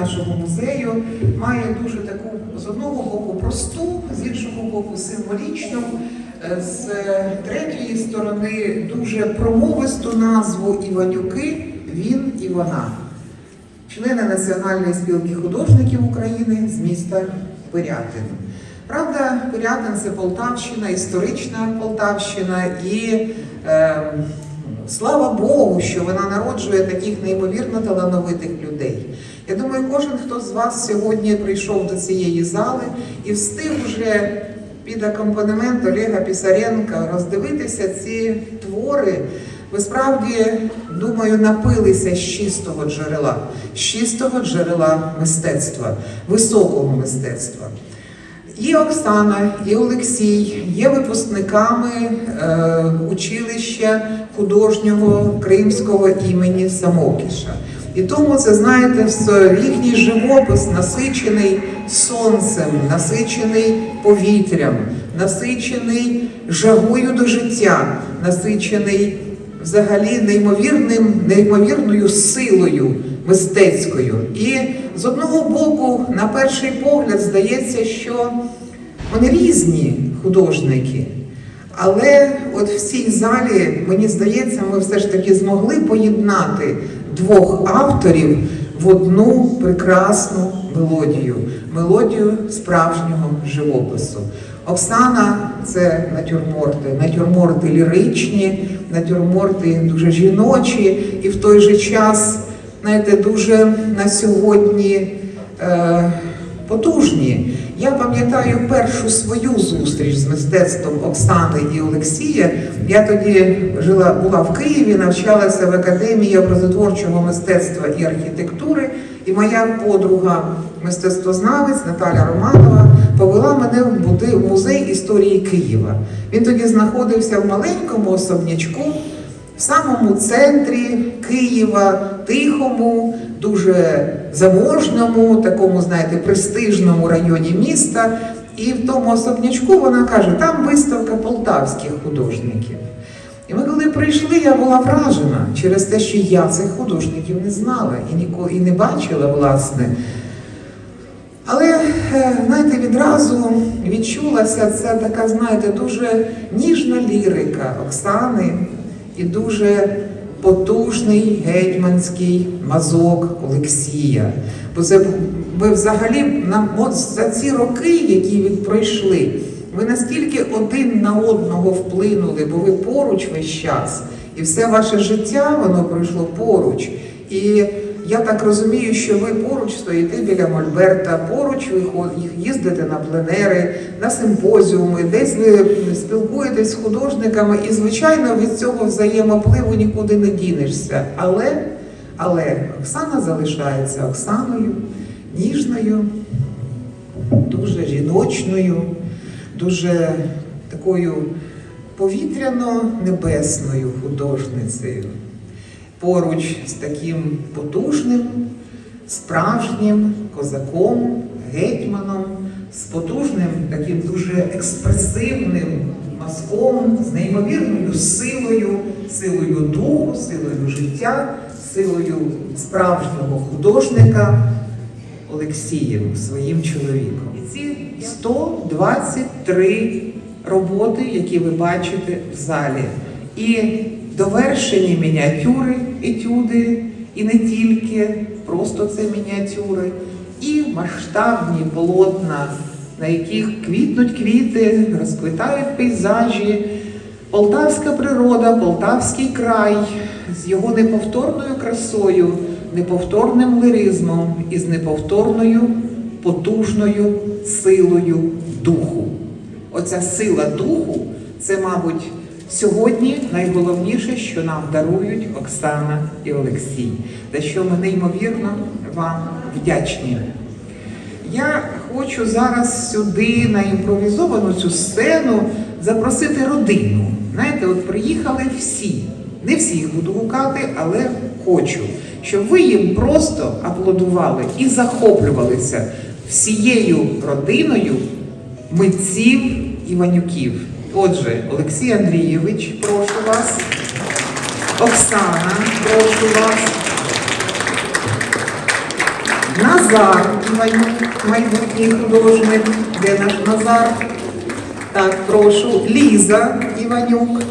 нашого музею має дуже таку з одного боку просту, з іншого боку символічну, е, з третьої сторони дуже промовисту назву Іванюки, він і вона. Члени Національної спілки художників України з міста Пирятин. Правда, Пирятин це Полтавщина, історична Полтавщина, і е, слава Богу, що вона народжує таких неймовірно талановитих людей. Я думаю, кожен, хто з вас сьогодні прийшов до цієї зали і встиг уже під акомпанемент Олега Пісаренка роздивитися ці твори, ви справді, думаю, напилися з чистого джерела, з чистого джерела мистецтва, високого мистецтва. І Оксана, і Олексій є випускниками е, училища художнього кримського імені Самокіша. І тому це знаєте, їхній живопис насичений сонцем, насичений повітрям, насичений жагою до життя, насичений взагалі неймовірним, неймовірною силою мистецькою. І з одного боку, на перший погляд, здається, що вони різні художники. Але от в цій залі, мені здається, ми все ж таки змогли поєднати двох авторів в одну прекрасну мелодію. Мелодію справжнього живопису. Оксана це натюрморти, натюрморти ліричні, натюрморти дуже жіночі, і в той же час, знаєте, дуже на сьогодні е, потужні. Я пам'ятаю першу свою зустріч з мистецтвом Оксани і Олексія. Я тоді жила, була в Києві, навчалася в академії образотворчого мистецтва і архітектури. І моя подруга, мистецтвознавець Наталя Романова, повела мене в музей історії Києва. Він тоді знаходився в маленькому особнячку в самому центрі Києва, тихому, дуже заможному, такому, знаєте, престижному районі міста. І в тому особнячку вона каже, там виставка полтавських художників. І ми коли прийшли, я була вражена через те, що я цих художників не знала і ніколи і не бачила, власне. Але, е, знаєте, відразу відчулася ця така, знаєте, дуже ніжна лірика Оксани і дуже потужний гетьманський мазок Олексія. Бо це ви взагалі нам от за ці роки, які від пройшли, ви настільки один на одного вплинули, бо ви поруч весь час, і все ваше життя воно пройшло поруч. І я так розумію, що ви поруч стоїте біля Мольберта, поруч ви їздите на пленери, на симпозіуми, десь ви спілкуєтесь з художниками, і, звичайно, від цього взаємопливу нікуди не дінешся. Але, але Оксана залишається Оксаною, ніжною, дуже жіночною, дуже такою повітряно-небесною художницею поруч з таким потужним, справжнім козаком, гетьманом, з потужним, таким дуже експресивним мазком, з неймовірною силою, силою духу, силою життя, силою справжнього художника Олексієм, своїм чоловіком. І ці 123 роботи, які ви бачите в залі. І довершені мініатюри, етюди, і не тільки, просто це мініатюри, і масштабні полотна, на яких квітнуть квіти, розквітають пейзажі, полтавська природа, полтавський край з його неповторною красою, неповторним лиризмом і з неповторною потужною силою духу. Оця сила духу це, мабуть, сьогодні найголовніше, що нам дарують Оксана і Олексій, за що ми неймовірно вам вдячні. Я хочу зараз сюди на імпровізовану цю сцену запросити родину. Знаєте, от приїхали всі. Не всіх буду гукати, але хочу, щоб ви їм просто аплодували і захоплювалися всією родиною митців Іванюків. Отже, Олексій Андрійович, прошу вас. Оксана, прошу вас. Назар майбутній художник. Де наш Назар? Так, прошу. Ліза Іванюк,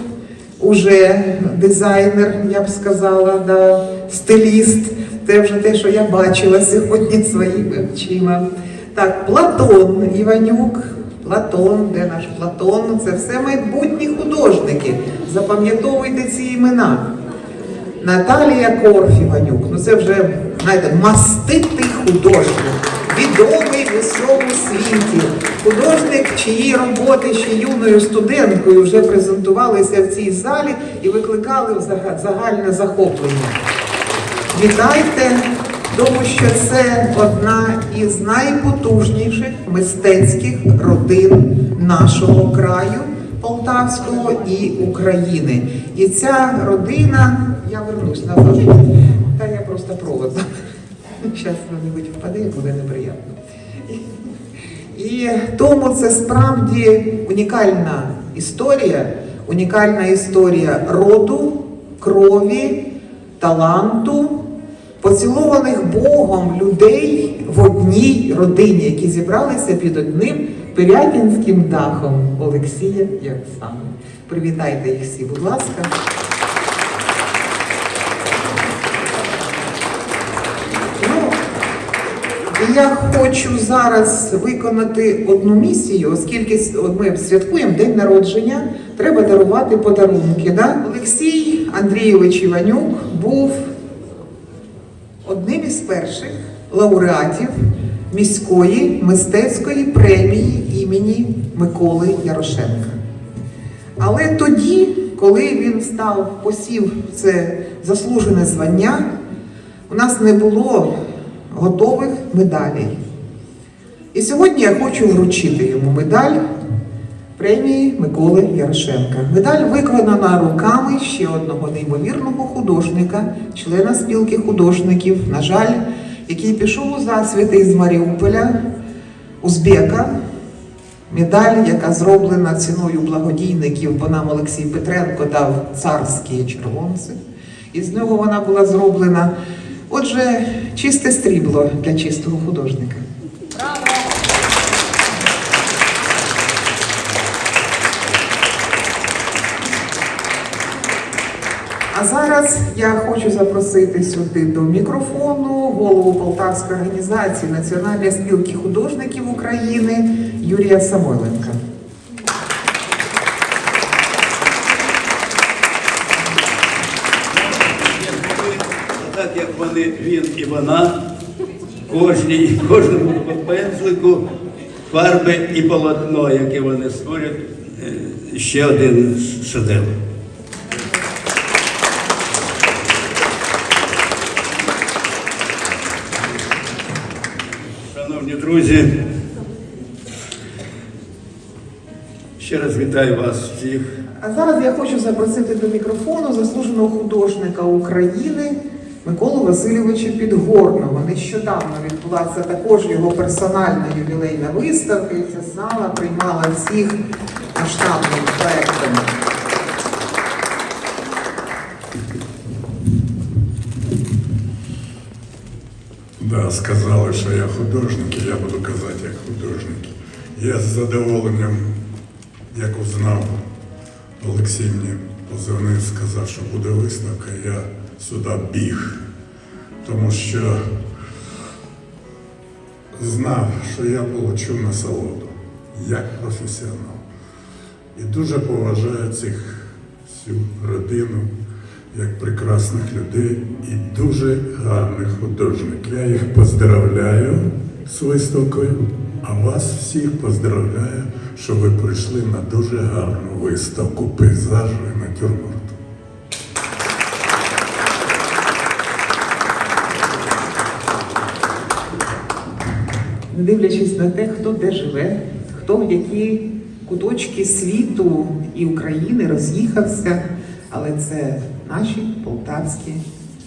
уже дизайнер, я б сказала, да, стиліст. Це вже те, що я бачила сьогодні своїми очима. Так, Платон Іванюк. Платон, де наш Платон? Це все майбутні художники. Запам'ятовуйте ці імена. Наталія Корфіванюк, ну це вже, знаєте, маститий художник, відомий в усьому світі. Художник, чиї роботи ще юною студенткою вже презентувалися в цій залі і викликали загальне захоплення. Вітайте, тому що це одна із найпотужніших мистецьких родин нашого краю Полтавського і України. І ця родина, я вернусь назад, та я просто провод. Зараз що-небудь впаде, буде неприємно. І тому це справді унікальна історія, унікальна історія роду, крові, таланту, поцілованих Богом людей в одній родині, які зібралися під одним пирятинським дахом Олексія Яцана. Привітайте їх всі, будь ласка. Ну, я хочу зараз виконати одну місію, оскільки ми святкуємо день народження, треба дарувати подарунки. Да? Олексій Андрійович Іванюк був перших лауреатів міської мистецької премії імені Миколи Ярошенка. Але тоді, коли він став посів це заслужене звання, у нас не було готових медалей. І сьогодні я хочу вручити йому медаль премії Миколи Ярошенка. Медаль виконана руками ще одного неймовірного художника, члена спілки художників, на жаль, який пішов у засвіти із Маріуполя, Узбека. Медаль, яка зроблена ціною благодійників, бо нам Олексій Петренко дав царські червонці. І з нього вона була зроблена. Отже, чисте стрібло для чистого художника. А зараз я хочу запросити сюди до мікрофону голову Полтавської організації Національної спілки художників України Юрія Самойленка. Так як вони, він і вона, кожній, кожному пензлику фарби і полотно, яке вони створять, е, ще один шедевр. Друзі, ще раз вітаю вас всіх. А зараз я хочу запросити до мікрофону заслуженого художника України Миколу Васильовича Підгорного. Нещодавно відбулася також його персональна ювілейна виставка, і ця зала приймала всіх масштабним проектом. Да, сказали, що я художник, і я буду казати як художник. Я з задоволенням, як узнав, Олексій мені позвонив, сказав, що буде виставка, я сюди біг, тому що знав, що я получу насолоду як професіонал. І дуже поважаю цих всю родину як прекрасних людей і дуже гарних художників. Я їх поздравляю з виставкою, а вас всіх поздравляю, що ви прийшли на дуже гарну виставку пейзажу і натюрморту. не дивлячись на те, хто де живе, хто в які куточки світу і України роз'їхався, але це наші полтавські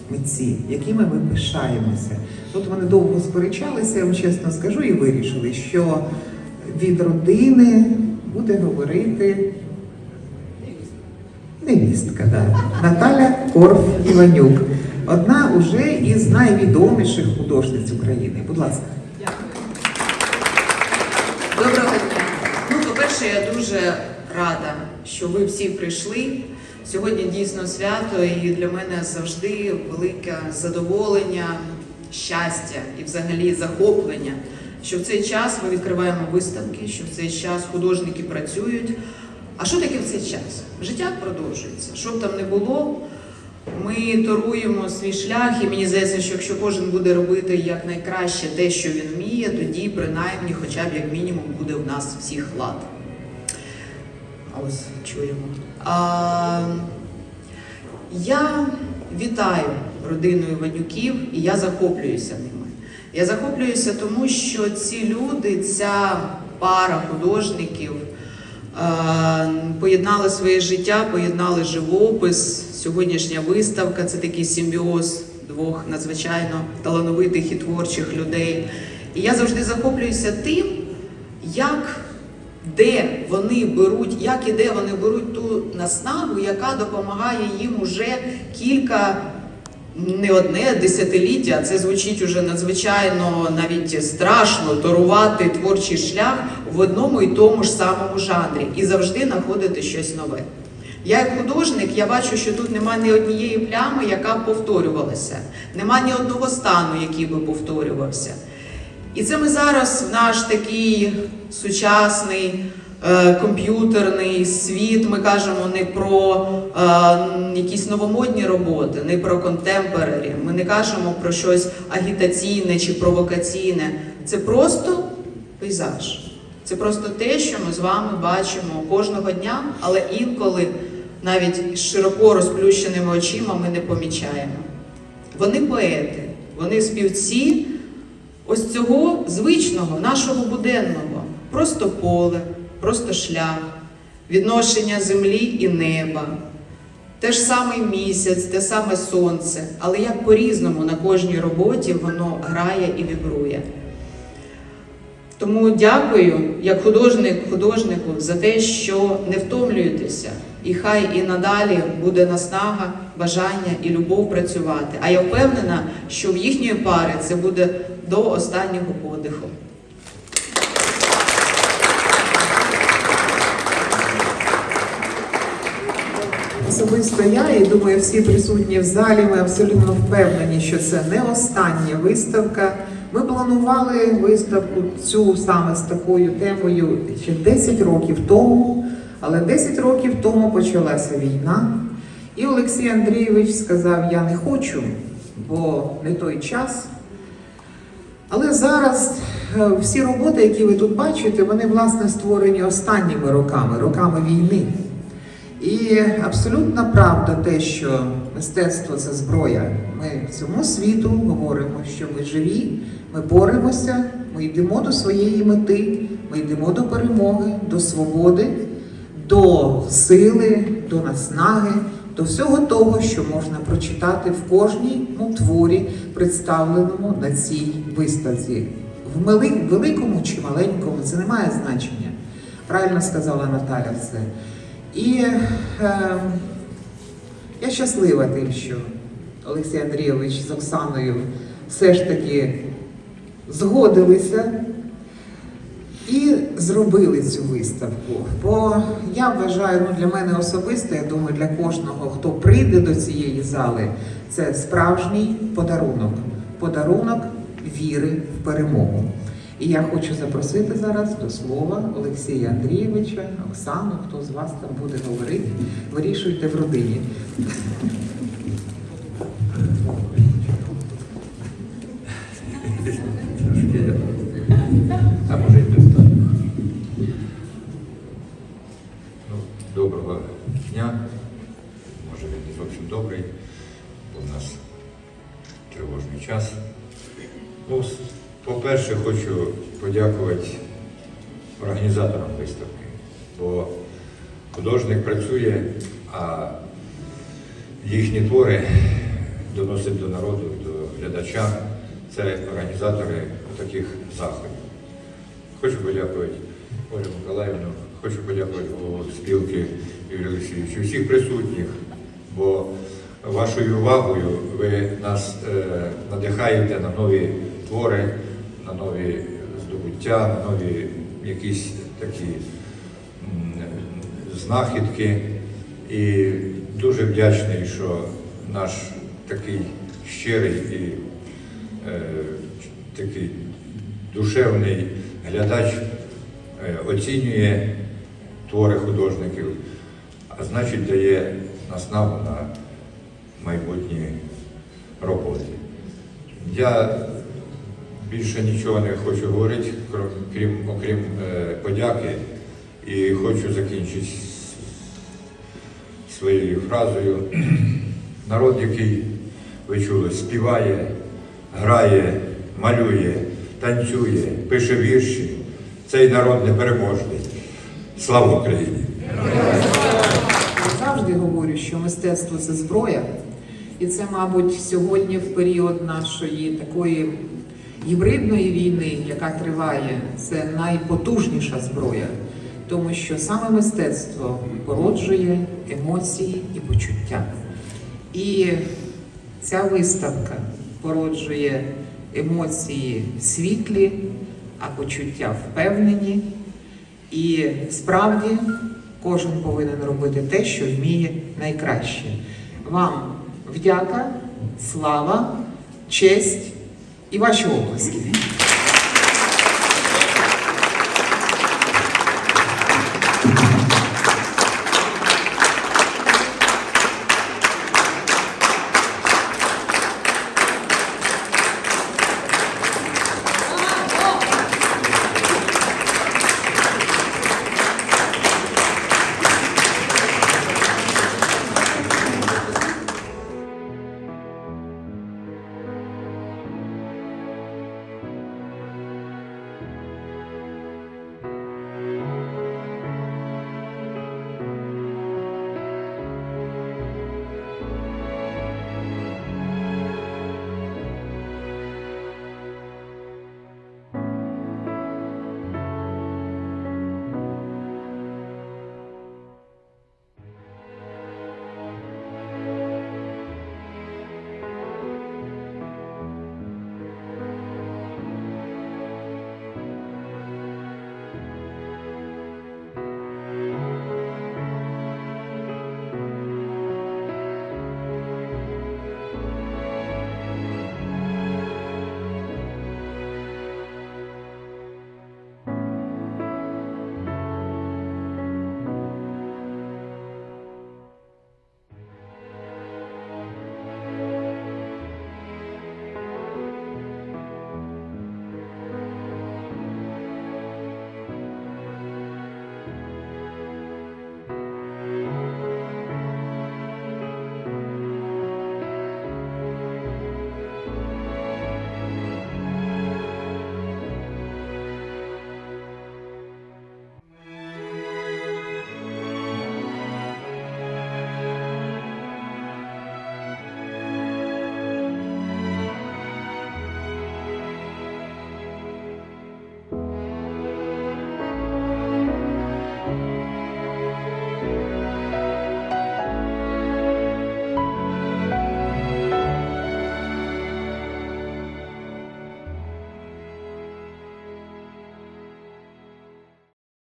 митці, якими ми пишаємося. Тут вони довго сперечалися, я вам чесно скажу, і вирішили, що від родини буде говорити невістка, да. Наталя Корф Іванюк. одна уже із найвідоміших художниць України. Будь ласка. Доброго дня. Ну, по-перше, я дуже рада, що ви всі прийшли. Сьогодні дійсно свято, і для мене завжди велике задоволення, щастя і взагалі захоплення, що в цей час ми відкриваємо виставки, що в цей час художники працюють. А що таке в цей час? Життя продовжується. Що б там не було, ми торуємо свій шлях, і мені здається, що якщо кожен буде робити якнайкраще те, що він вміє, тоді принаймні, хоча б як мінімум, буде в нас всіх лад. А ось чуємо. Я вітаю родину Іванюків і я захоплююся ними. Я захоплююся тому, що ці люди, ця пара художників, поєднали своє життя, поєднали живопис. Сьогоднішня виставка це такий симбіоз двох надзвичайно талановитих і творчих людей. І я завжди захоплююся тим, як де вони беруть, як і де вони беруть ту наснагу, яка допомагає їм уже кілька, не одне десятиліття, це звучить уже надзвичайно навіть страшно торувати творчий шлях в одному і тому ж самому жанрі і завжди знаходити щось нове. Я як художник, я бачу, що тут немає ні однієї плями, яка б повторювалася, нема ні одного стану, який би повторювався. І це ми зараз в наш такий сучасний е, комп'ютерний світ. Ми кажемо не про е, якісь новомодні роботи, не про контемпорарі. Ми не кажемо про щось агітаційне чи провокаційне. Це просто пейзаж. Це просто те, що ми з вами бачимо кожного дня, але інколи навіть з широко розплющеними очима ми не помічаємо. Вони поети, вони співці ось цього звичного, нашого буденного, просто поле, просто шлях, відношення землі і неба, те ж самий місяць, те саме сонце, але як по-різному на кожній роботі воно грає і вібрує. Тому дякую як художник художнику за те, що не втомлюєтеся, і хай і надалі буде наснага, бажання і любов працювати. А я впевнена, що в їхньої пари це буде до останнього подиху. Особисто я і думаю, всі присутні в залі. Ми абсолютно впевнені, що це не остання виставка. Ми планували виставку цю саме з такою темою ще 10 років тому, але 10 років тому почалася війна. І Олексій Андрійович сказав: Я не хочу, бо не той час. Але зараз е, всі роботи, які ви тут бачите, вони власне створені останніми роками, роками війни. І абсолютна правда те, що мистецтво це зброя. Ми всьому світу говоримо, що ми живі, ми боремося, ми йдемо до своєї мети, ми йдемо до перемоги, до свободи, до сили, до наснаги, до всього того, що можна прочитати в кожному творі, представленому на цій виставці. В великому чи маленькому це не має значення. Правильно сказала Наталя все. І е, я щаслива тим, що Олексій Андрійович з Оксаною все ж таки згодилися зробили цю виставку. Бо я вважаю, ну для мене особисто, я думаю, для кожного, хто прийде до цієї зали, це справжній подарунок. Подарунок віри в перемогу. І я хочу запросити зараз до слова Олексія Андрійовича, Оксану, хто з вас там буде говорити, вирішуйте в родині. Доброго дня. Може він не зовсім добрий, бо в нас тривожний час. Ну, по-перше, хочу подякувати організаторам виставки, бо художник працює, а їхні твори доносить до народу, до глядача. Це організатори таких заходів. Хочу подякувати Олю Миколаївну, хочу подякувати голову спілки Юрію Олексійовичу, всіх присутніх, бо вашою увагою ви нас е, надихаєте на нові твори, на нові здобуття, на нові якісь такі знахідки. І дуже вдячний, що наш такий щирий і е, такий душевний глядач е, оцінює твори художників, а значить дає наснагу на майбутні роботи. Я більше нічого не хочу говорити, крім, крім окрім е, подяки, і хочу закінчити своєю фразою. Народ, який ви чули, співає, грає, малює, танцює, пише вірші. Цей народ непереможний. Слава Україні! Я завжди говорю, що мистецтво це зброя, і це, мабуть, сьогодні в період нашої такої гібридної війни, яка триває, це найпотужніша зброя, тому що саме мистецтво породжує емоції і почуття. І ця виставка породжує емоції світлі, а почуття впевнені. І справді кожен повинен робити те, що вміє найкраще. Вам вдяка, слава, честь і ваші обласки.